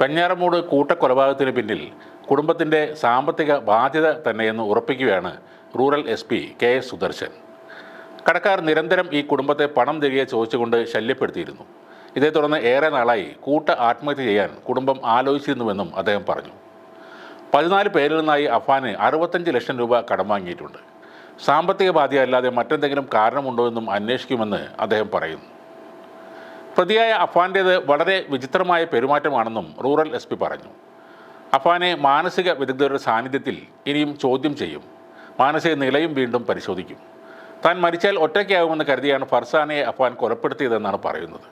കഞ്ഞാറമൂട് കൂട്ടക്കൊലപാതകത്തിന് പിന്നിൽ കുടുംബത്തിന്റെ സാമ്പത്തിക ബാധ്യത തന്നെയെന്ന് ഉറപ്പിക്കുകയാണ് rural S P K S Sudarshan. കടക്കാർ നിരന്തരം ഈ കുടുംബത്തെ പണം തിരികെ ചോദിച്ചുകൊണ്ട് ശല്യപ്പെടുത്തിയിരുന്നു. ഇതേ തുടർന്ന് ഏറെ നാളായി കൂട്ട ആത്മഹത്യ ചെയ്യാൻ കുടുംബം ആലോചിച്ചിരുന്നുവെന്നും അദ്ദേഹം പറഞ്ഞു. പതിനാല് പേരിൽ നിന്നായി അഫാന് അറുപത്തഞ്ച് ലക്ഷം രൂപ കടം വാങ്ങിയിട്ടുണ്ട്. സാമ്പത്തിക ബാധ്യത അല്ലാതെ മറ്റെന്തെങ്കിലും കാരണമുണ്ടോ എന്നും അന്വേഷിക്കുമെന്ന് അദ്ദേഹം പറയുന്നു. പ്രതിയായ അഫാന്റേത് വളരെ വിചിത്രമായ പെരുമാറ്റമാണെന്നും റൂറൽ എസ് പി പറഞ്ഞു. അഫാനെ മാനസിക വിദഗ്ധരുടെ സാന്നിധ്യത്തിൽ ഇനിയും ചോദ്യം ചെയ്യും. മാനസിക നിലയും വീണ്ടും പരിശോധിക്കും. താൻ മരിച്ചാൽ ഒറ്റയ്ക്കാവുമെന്ന് കരുതിയാണ് ഫർസാനയെ അഫാൻ കൊലപ്പെടുത്തിയതെന്നാണ് പറയുന്നത്.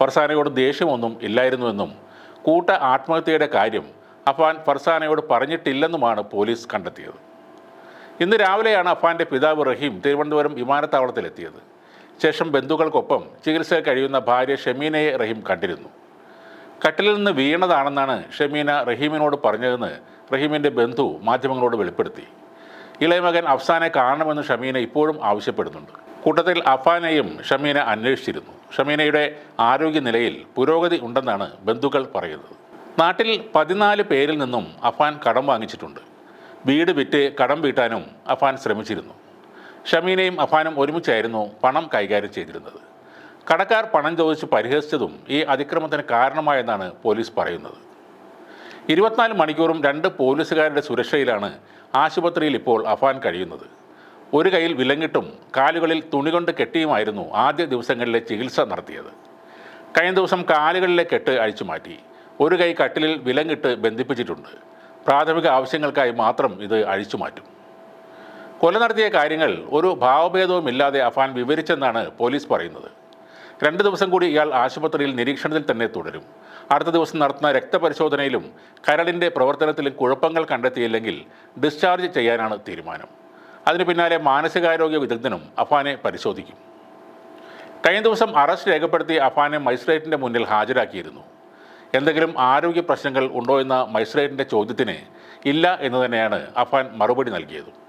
ഫർസാനയോട് ദേഷ്യമൊന്നും ഇല്ലായിരുന്നുവെന്നും കൂട്ട ആത്മഹത്യയുടെ കാര്യം അഫാൻ ഫർസാനയോട് പറഞ്ഞിട്ടില്ലെന്നുമാണ് പോലീസ് കണ്ടെത്തിയത്. ഇന്ന് രാവിലെയാണ് അഫാന്റെ പിതാവ് റഹീം തിരുവനന്തപുരം വിമാനത്താവളത്തിലെത്തിയത്. ശേഷം ബന്ധുക്കൾക്കൊപ്പം ചികിത്സ കഴിയുന്ന ഭാര്യ ഷമീനയെ റഹീം കണ്ടിരുന്നു. കട്ടിലിൽ നിന്ന് വീണതാണെന്നാണ് ഷമീന റഹീമിനോട് പറഞ്ഞതെന്ന് റഹീമിന്റെ ബന്ധു മാധ്യമങ്ങളോട് വെളിപ്പെടുത്തി. ഇളയമകൻ അഫ്സാനെ കാണണമെന്ന് ഷമീന ഇപ്പോഴും ആവശ്യപ്പെടുന്നുണ്ട്. കൂട്ടത്തിൽ അഫാനെയും ഷമീന അന്വേഷിച്ചിരുന്നു. ഷമീനയുടെ ആരോഗ്യനിലയിൽ പുരോഗതി ഉണ്ടെന്നാണ് ബന്ധുക്കൾ പറയുന്നത്. നാട്ടിൽ പതിനാല് പേരിൽ നിന്നും അഫാൻ കടം വാങ്ങിച്ചിട്ടുണ്ട്. വീട് വിറ്റ് കടം വീട്ടാനും അഫാൻ ശ്രമിച്ചിരുന്നു. ഷമീനയും അഫാനും ഒരുമിച്ചായിരുന്നു പണം കൈകാര്യം ചെയ്തിരുന്നത്. കടക്കാർ പണം ചോദിച്ച് പരിഹസിച്ചതും ഈ അതിക്രമത്തിന് കാരണമായെന്നാണ് പോലീസ് പറയുന്നത്. ഇരുപത്തിനാല് മണിക്കൂറും രണ്ട് പോലീസുകാരുടെ സുരക്ഷയിലാണ് ആശുപത്രിയിൽ ഇപ്പോൾ അഫാൻ കഴിയുന്നത്. ഒരു കൈയിൽ വിലങ്ങിട്ടും കാലുകളിൽ തുണി കൊണ്ട് കെട്ടിയുമായിരുന്നു ആദ്യ ദിവസങ്ങളിലെ ചികിത്സ നടത്തിയത്. കഴിഞ്ഞ ദിവസം കാലുകളിലെ കെട്ട് അഴിച്ചു മാറ്റി. ഒരു കൈ കട്ടിലിൽ വിലങ്ങിട്ട് ബന്ധിപ്പിച്ചിട്ടുണ്ട്. പ്രാഥമിക ആവശ്യങ്ങൾക്കായി മാത്രം ഇത് അഴിച്ചു മാറ്റും. കൊല നടത്തിയ കാര്യങ്ങൾ ഒരു ഭാവഭേദവുമില്ലാതെ അഫാൻ വിവരിച്ചെന്നാണ് പോലീസ് പറയുന്നത്. രണ്ട് ദിവസം കൂടി ഇയാൾ ആശുപത്രിയിൽ നിരീക്ഷണത്തിൽ തന്നെ തുടരും. അടുത്ത ദിവസം നടത്തുന്ന രക്തപരിശോധനയിലും കരളിന്റെ പ്രവർത്തനത്തിലും കുഴപ്പങ്ങൾ കണ്ടെത്തിയില്ലെങ്കിൽ ഡിസ്ചാർജ് ചെയ്യാനാണ് തീരുമാനം. അതിന് പിന്നാലെ മാനസികാരോഗ്യ വിദഗ്ധനും അഫാനെ പരിശോധിക്കും. കഴിഞ്ഞ ദിവസം അറസ്റ്റ് രേഖപ്പെടുത്തി അഫാനെ മജിസ്ട്രേറ്റിന്റെ മുന്നിൽ ഹാജരാക്കിയിരുന്നു. എന്തെങ്കിലും ആരോഗ്യ പ്രശ്നങ്ങൾ ഉണ്ടോ എന്ന മജിസ്ട്രേറ്റിന്റെ ചോദ്യത്തിന് ഇല്ല എന്ന് തന്നെയാണ് അഫാൻ മറുപടി നൽകിയത്.